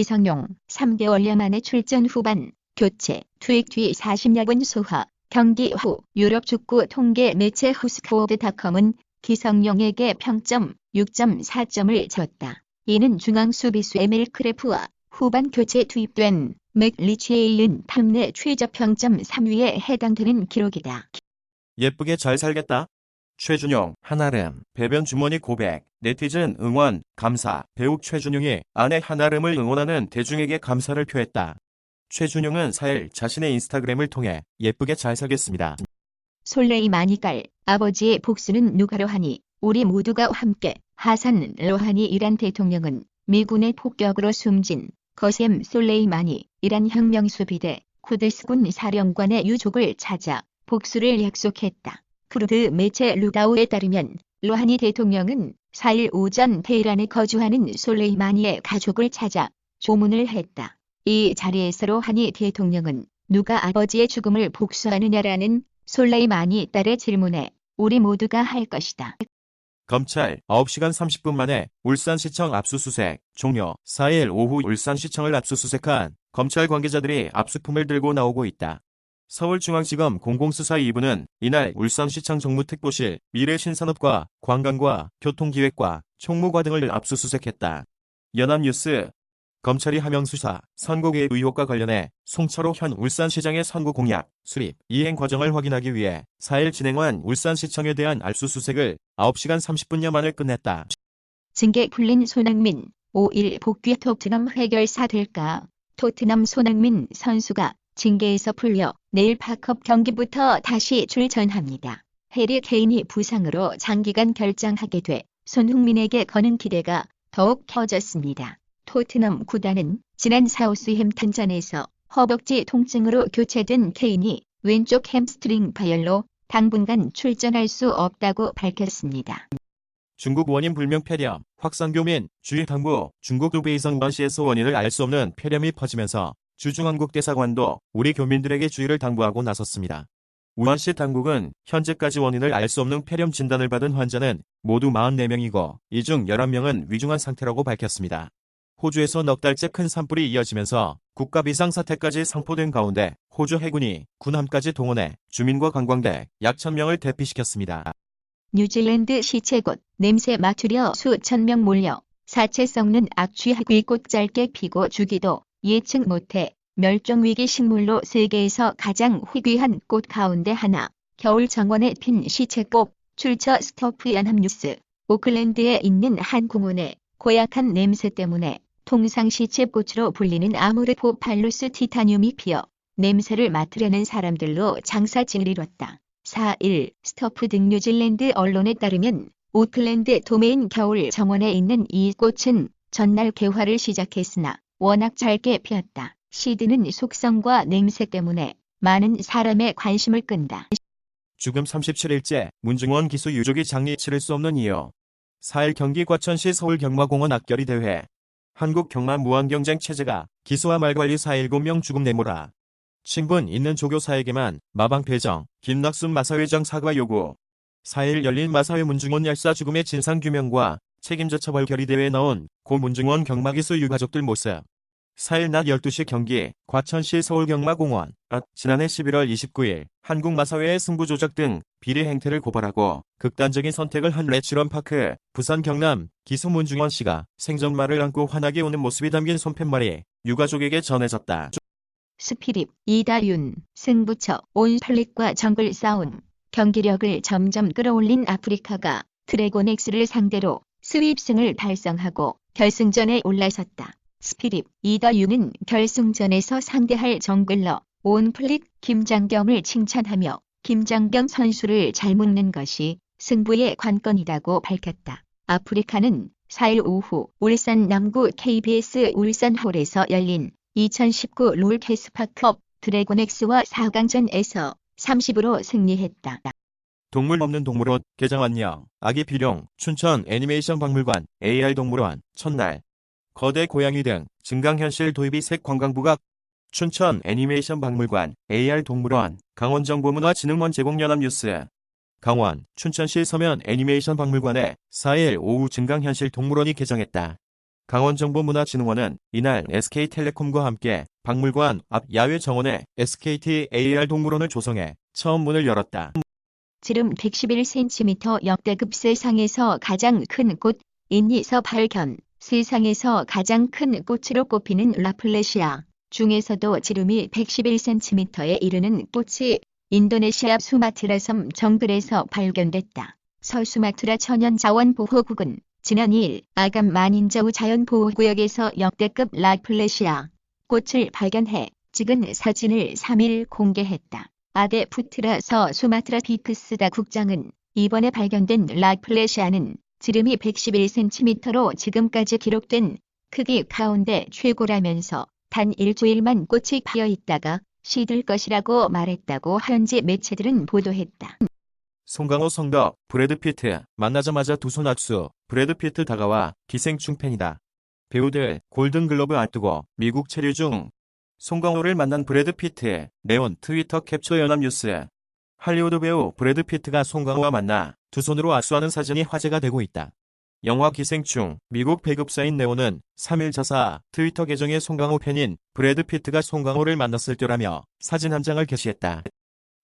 기성용 3개월여 만에 출전 후반 교체 투입 뒤 40여분 소화 경기 후 유럽 축구 통계 매체 후스코어드닷컴은 기성용에게 평점 6.4점을 줬다. 이는 중앙 수비수 에밀 크레프와 후반 교체 투입된 맥리치에 이은 탐내 최저 평점 3위에 해당되는 기록이다. 예쁘게 잘 살겠다. 최준용, 한아름, 배변 주머니 고백, 네티즌 응원, 감사, 배우 최준용이 아내 한아름을 응원하는 대중에게 감사를 표했다. 최준용은 4일 자신의 인스타그램을 통해 예쁘게 잘 살겠습니다. 솔레이마니 깔 아버지의 복수는 누가로 하니 우리 모두가 함께 하산 로하니 이란 대통령은 미군의 폭격으로 숨진 거셈 솔레이마니 이란 혁명수비대 쿠드스군 사령관의 유족을 찾아 복수를 약속했다. 쿠르드 매체 루다우에 따르면 로하니 대통령은 4일 오전 테헤란에 거주하는 솔레이마니의 가족을 찾아 조문을 했다. 이 자리에서 로하니 대통령은 누가 아버지의 죽음을 복수하느냐라는 솔레이마니 딸의 질문에 우리 모두가 할 것이다. 검찰 9시간 30분 만에 울산시청 압수수색 종료 4일 오후 울산시청을 압수수색한 검찰 관계자들이 압수품을 들고 나오고 있다. 서울중앙지검 공공수사 2부는 이날 울산시청 정무특보실 미래신산업과 관광과 교통기획과 총무과 등을 압수수색했다. 연합뉴스 검찰이 하명수사 선거개입 의혹과 관련해 송철호 현 울산시장의 선거 공약 수립 이행 과정을 확인하기 위해 4일 진행한 울산시청에 대한 압수수색을 9시간 30분여 만에 끝냈다. 징계 풀린 손흥민 5일 복귀 토트넘 해결사 될까? 토트넘 손흥민 선수가 징계에서 풀려 내일 파컵 경기부터 다시 출전합니다. 해리 케인이 부상으로 장기간 결장하게 돼 손흥민에게 거는 기대가 더욱 커졌습니다. 토트넘 구단은 지난 사우스햄튼전에서 허벅지 통증으로 교체된 케인이 왼쪽 햄스트링 파열로 당분간 출전할 수 없다고 밝혔습니다. 중국 원인 불명 폐렴, 확산 교민, 주의 당부, 중국 두베이성번시에서 원인을 알 수 없는 폐렴이 퍼지면서 주중한국 대사관도 우리 교민들에게 주의를 당부하고 나섰습니다. 우한시 당국은 현재까지 원인을 알 수 없는 폐렴 진단을 받은 환자는 모두 44명이고 이 중 11명은 위중한 상태라고 밝혔습니다. 호주에서 넉 달째 큰 산불이 이어지면서 국가 비상사태까지 선포된 가운데 호주 해군이 군함까지 동원해 주민과 관광객 약 1000명을 대피시켰습니다. 뉴질랜드 시체곳 냄새 맡으려 수천 명 몰려 사체 썩는 악취 꽃 짧게 피고 주기도 예측 못해 멸종위기 식물로 세계에서 가장 희귀한 꽃 가운데 하나 겨울 정원에 핀 시체꽃 출처 스토프 연합뉴스 오클랜드에 있는 한 공원에 고약한 냄새 때문에 통상 시체꽃으로 불리는 아모르포 팔루스 티타늄이 피어 냄새를 맡으려는 사람들로 장사진을 이뤘다. 4일 스토프 등 뉴질랜드 언론에 따르면 오클랜드 도메인 겨울 정원에 있는 이 꽃은 전날 개화를 시작했으나 워낙 짧게 피었다. 시드는 속성과 냄새 때문에 많은 사람의 관심을 끈다. 죽음 37일째 문중원 기수 유족이 장례 치를 수 없는 이유 4일 경기 과천시 서울 경마공원 악결이 대회 한국 경마 무한경쟁 체제가 기수와 말관리 4.19명 죽음 내모라. 친분 있는 조교사에게만 마방 배정, 김낙순 마사회장 사과 요구. 4일 열린 마사회 문중원 열사 죽음의 진상규명과 책임자 처벌 결의대회에 나온 고 문중원 경마기수 유가족들 모습. 4일 낮 12시 경기 과천시 서울경마공원 아, 지난해 11월 29일 한국마사회의 승부조작 등 비리 행태를 고발하고 극단적인 선택을 한 레츠런파크 부산 경남 기수 문중원 씨가 생전말을 안고 환하게 오는 모습이 담긴 손팻말이 유가족에게 전해졌다. 스피릿, 이다윤, 승부처, 온플릭과 정글 싸움, 경기력을 점점 끌어올린 아프리카가 드래곤엑스를 상대로 스윕승을 달성하고 결승전에 올라섰다. 스피릿, 이다윤은 결승전에서 상대할 정글러, 온플릭, 김장겸을 칭찬하며 김장겸 선수를 잘 묶는 것이 승부의 관건이라고 밝혔다. 아프리카는 4일 오후 울산 남구 KBS 울산홀에서 열린 2019 롤캐스파컵 드래곤엑스와 4강전에서 30으로 승리했다. 동물 없는 동물원 개장 안녕 아기 비룡 춘천 애니메이션 박물관 AR 동물원 첫날 거대 고양이 등 증강현실 도입이 색 관광부각 춘천 애니메이션 박물관 AR 동물원 강원정보문화진흥원 제공연합뉴스 강원 춘천시 서면 애니메이션 박물관에 4일 오후 증강현실 동물원이 개장했다. 강원정보문화진흥원은 이날 SK텔레콤과 함께 박물관 앞 야외 정원에 SKT AR 동물원을 조성해 처음 문을 열었다. 지름 111cm 역대급 세상에서 가장 큰 꽃, 인니서 발견, 세상에서 가장 큰 꽃으로 꼽히는 라플레시아 중에서도 지름이 111cm에 이르는 꽃이 인도네시아 수마트라 섬 정글에서 발견됐다. 서수마트라 천연자원보호국은 지난 2일 아감 마닌자우 자연보호구역에서 역대급 라플레시아 꽃을 발견해 찍은 사진을 3일 공개했다. 아데 푸트라서 수마트라 비크스다 국장은 이번에 발견된 라플레시아는 지름이 111cm로 지금까지 기록된 크기 가운데 최고라면서 단 일주일만 꽃이 피어 있다가 시들 것이라고 말했다고 현지 매체들은 보도했다. 송강호 성덕, 브래드 피트, 만나자마자 두 손 악수, 브래드 피트 다가와 기생충 팬이다. 배우들 골든글러브 앞두고 미국 체류 중 송강호를 만난 브래드 피트, 네온 트위터 캡처 연합뉴스. 할리우드 배우 브래드 피트가 송강호와 만나 두 손으로 악수하는 사진이 화제가 되고 있다. 영화 기생충, 미국 배급사인 네온은 3일 자사 트위터 계정에 송강호 팬인 브래드 피트가 송강호를 만났을 때라며 사진 한 장을 게시했다.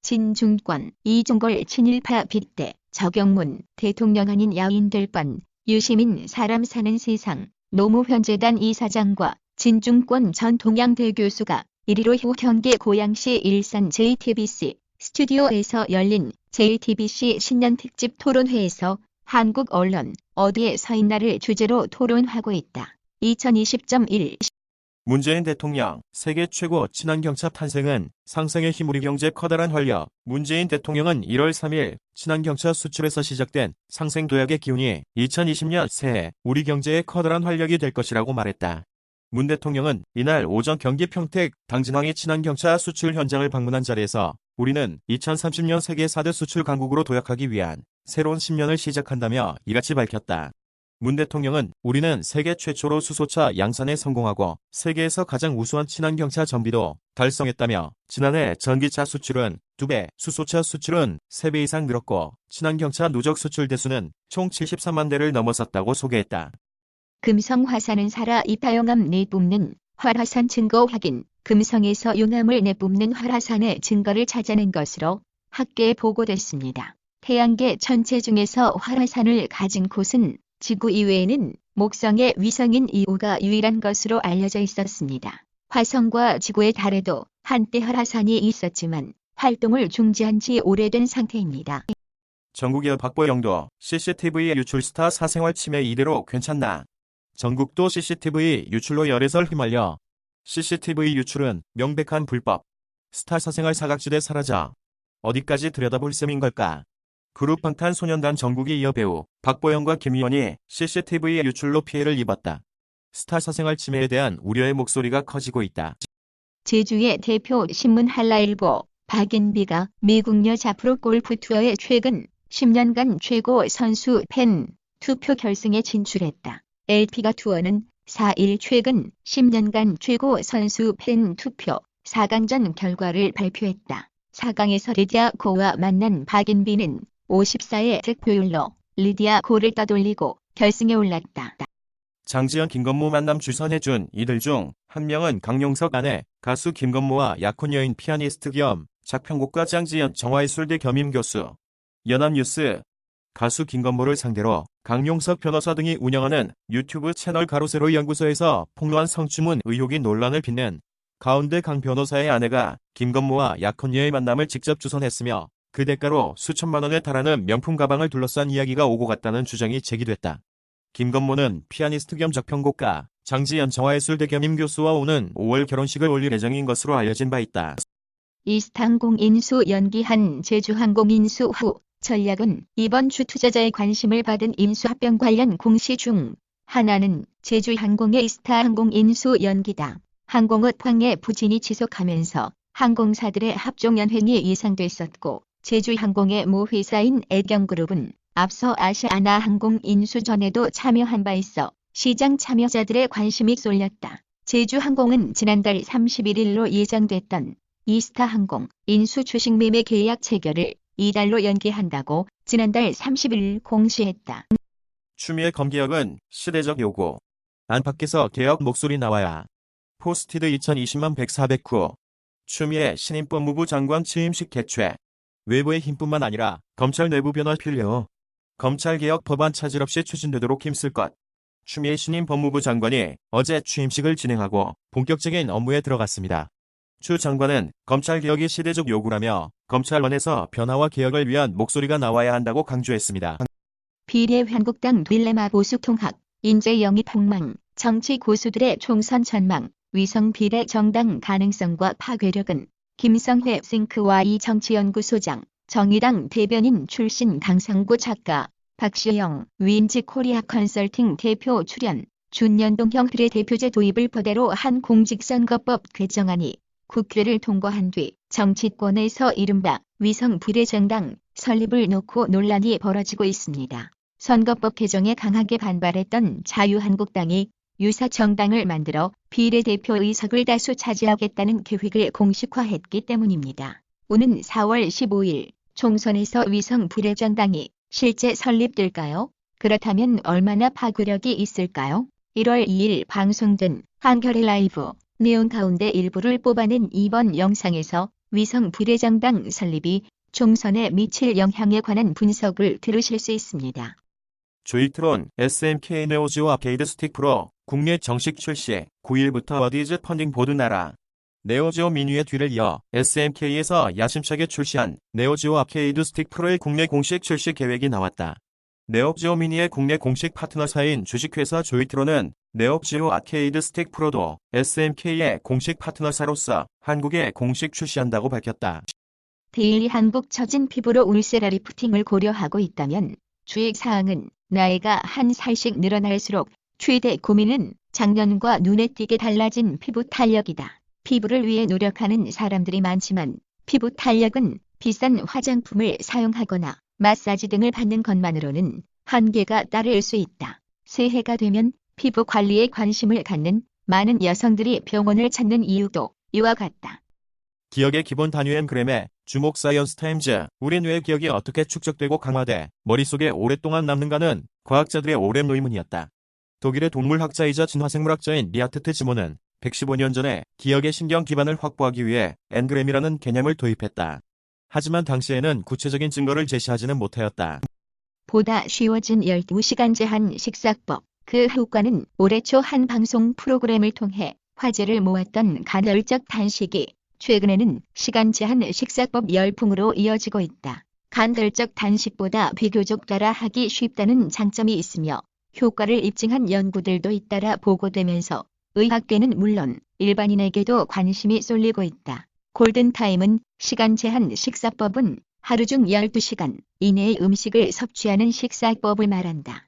진중권, 이종걸 친일파 빗대, 저경문, 대통령 아닌 야인들 뻔, 유시민 사람 사는 세상, 노무현재단 이사장과 진중권 전 동양대 교수가 1위로 후 경기 고양시 일산 JTBC 스튜디오에서 열린 JTBC 신년 특집 토론회에서 한국 언론 어디에 서 있나를 주제로 토론하고 있다. 2020.1 문재인 대통령 세계 최고 친환경차 탄생은 상생의 힘 우리 경제 커다란 활력. 문재인 대통령은 1월 3일 친환경차 수출에서 시작된 상생 도약의 기운이 2020년 새해 우리 경제의 커다란 활력이 될 것이라고 말했다. 문 대통령은 이날 오전 경기 평택 당진항의 친환경차 수출 현장을 방문한 자리에서 우리는 2030년 세계 4대 수출 강국으로 도약하기 위한 새로운 10년을 시작한다며 이같이 밝혔다. 문 대통령은 우리는 세계 최초로 수소차 양산에 성공하고 세계에서 가장 우수한 친환경차 전비도 달성했다며 지난해 전기차 수출은 2배, 수소차 수출은 3배 이상 늘었고 친환경차 누적 수출 대수는 총 73만 대를 넘어섰다고 소개했다. 금성 화산은 살아 이파용암 내뿜는 활화산 증거 확인, 금성에서 용암을 내뿜는 활화산의 증거를 찾아낸 것으로 학계에 보고됐습니다. 태양계 전체 중에서 활화산을 가진 곳은 지구 이외에는 목성의 위성인 이오가 유일한 것으로 알려져 있었습니다. 화성과 지구의 달에도 한때 활화산이 있었지만 활동을 중지한 지 오래된 상태입니다. 전국의 박보영도 CCTV 유출 스타 사생활 침해 이대로 괜찮나? 전국도 CCTV 유출로 열애설 휘말려. CCTV 유출은 명백한 불법. 스타 사생활 사각지대 사라져. 어디까지 들여다볼 셈인 걸까? 그룹 방탄소년단 전국이 이어 배우 박보영과 김희원이 CCTV 유출로 피해를 입었다. 스타 사생활 침해에 대한 우려의 목소리가 커지고 있다. 제주의 대표 신문 한라일보 박인비가 미국 여자 프로 골프 투어의 최근 10년간 최고 선수 팬 투표 결승에 진출했다. LP가 투어는 4일 최근 10년간 최고 선수 팬 투표 4강전 결과를 발표했다. 4강에서 리디아 고와 만난 박인비는 54의 득표율로 리디아 고를 따돌리고 결승에 올랐다. 장지연 김건모 만남 주선해준 이들 중 한 명은 강용석 아내 가수 김건모와 약혼 여인 피아니스트 겸 작편곡가 장지연 정화예술대 겸임 교수. 연합뉴스 가수 김건모를 상대로 강용석 변호사 등이 운영하는 유튜브 채널 가로세로 연구소에서 폭로한 성추문 의혹이 논란을 빚는 가운데 강 변호사의 아내가 김건모와 약혼녀의 만남을 직접 주선했으며 그 대가로 수천만 원에 달하는 명품 가방을 둘러싼 이야기가 오고 갔다는 주장이 제기됐다. 김건모는 피아니스트 겸 작편곡가 장지연 정화예술대 겸임 교수와 오는 5월 결혼식을 올릴 예정인 것으로 알려진 바 있다. 이스타항공 인수 연기한 제주항공 인수 후 전략은 이번 주 투자자의 관심을 받은 인수 합병 관련 공시 중 하나는 제주항공의 이스타항공 인수 연기다. 항공업 황해 부진이 지속하면서 항공사들의 합종연횡이 예상됐었고 제주항공의 모 회사인 애경그룹은 앞서 아시아나항공 인수 전에도 참여한 바 있어 시장 참여자들의 관심이 쏠렸다. 제주항공은 지난달 31일로 예정됐던 이스타항공 인수 주식 매매 계약 체결을 이달로 연기한다고 지난달 31일 공시했다. 추미애 검개혁은 시대적 요구. 안팎에서 개혁 목소리 나와야. 포스티드 2020만 10409. 추미애 신임 법무부 장관 취임식 개최. 외부의 힘뿐만 아니라 검찰 내부 변화 필요. 검찰개혁 법안 차질 없이 추진되도록 힘쓸 것. 추미애 신임 법무부 장관이 어제 취임식을 진행하고 본격적인 업무에 들어갔습니다. 추 장관은 검찰개혁이 시대적 요구라며 검찰원에서 변화와 개혁을 위한 목소리가 나와야 한다고 강조했습니다. 비례 한국당 딜레마 보수 통합, 인재 영입 폭망, 정치 고수들의 총선 전망, 위성 비례 정당 가능성과 파괴력은 김성회 싱크와 이 정치연구소장, 정의당 대변인 출신 강상구 작가, 박시영, 윈지 코리아 컨설팅 대표 출연, 준연동형 비례대표제 도입을 토대로 한 공직선거법 개정안이 국회를 통과한 뒤 정치권에서 이른바 위성 비례정당 설립을 놓고 논란이 벌어지고 있습니다. 선거법 개정에 강하게 반발했던 자유한국당이 유사 정당을 만들어 비례대표 의석을 다수 차지하겠다는 계획을 공식화했기 때문입니다. 오는 4월 15일 총선에서 위성 비례정당이 실제 설립될까요? 그렇다면 얼마나 파괴력이 있을까요? 1월 2일 방송된 한겨레 라이브 내용 가운데 일부를 뽑아낸 이번 영상에서 위성 비례정당 설립이 총선에 미칠 영향에 관한 분석을 들으실 수 있습니다. 조이트론 SMK 네오지오 아케이드 스틱 프로 국내 정식 출시 9일부터 어디즈 펀딩 보드 나라 네오지오 미니의 뒤를 이어 SMK에서 야심차게 출시한 네오지오 아케이드 스틱 프로의 국내 공식 출시 계획이 나왔다. 네오지오 미니의 국내 공식 파트너사인 주식회사 조이트론은 네오지오 아케이드 스틱 프로도 SMK의 공식 파트너사로서 한국에 공식 출시한다고 밝혔다. 데일리 한국 처진 피부로 울세라 리프팅을 고려하고 있다면 주의 사항은 나이가 한 살씩 늘어날수록 최대 고민은 작년과 눈에 띄게 달라진 피부 탄력이다. 피부를 위해 노력하는 사람들이 많지만 피부 탄력은 비싼 화장품을 사용하거나 마사지 등을 받는 것만으로는 한계가 따를 수 있다. 새해가 되면 피부 관리에 관심을 갖는 많은 여성들이 병원을 찾는 이유도 이와 같다. 기억의 기본 단위엔 그램에 주목 사이언스 타임즈 우리 뇌의 기억이 어떻게 축적되고 강화돼 머릿속에 오랫동안 남는가는 과학자들의 오랜 의문이었다. 독일의 동물학자이자 진화생물학자인 리아트트 지모는 115년 전에 기억의 신경 기반을 확보하기 위해 엔그램이라는 개념을 도입했다. 하지만 당시에는 구체적인 증거를 제시하지는 못하였다. 보다 쉬워진 12시간 제한 식사법. 그 효과는 올해 초 한 방송 프로그램을 통해 화제를 모았던 간헐적 단식이 최근에는 시간 제한 식사법 열풍으로 이어지고 있다. 간헐적 단식보다 비교적 따라하기 쉽다는 장점이 있으며 효과를 입증한 연구들도 잇따라 보고되면서 의학계는 물론 일반인에게도 관심이 쏠리고 있다. 골든타임은 시간 제한 식사법은 하루 중 12시간 이내의 음식을 섭취하는 식사법을 말한다.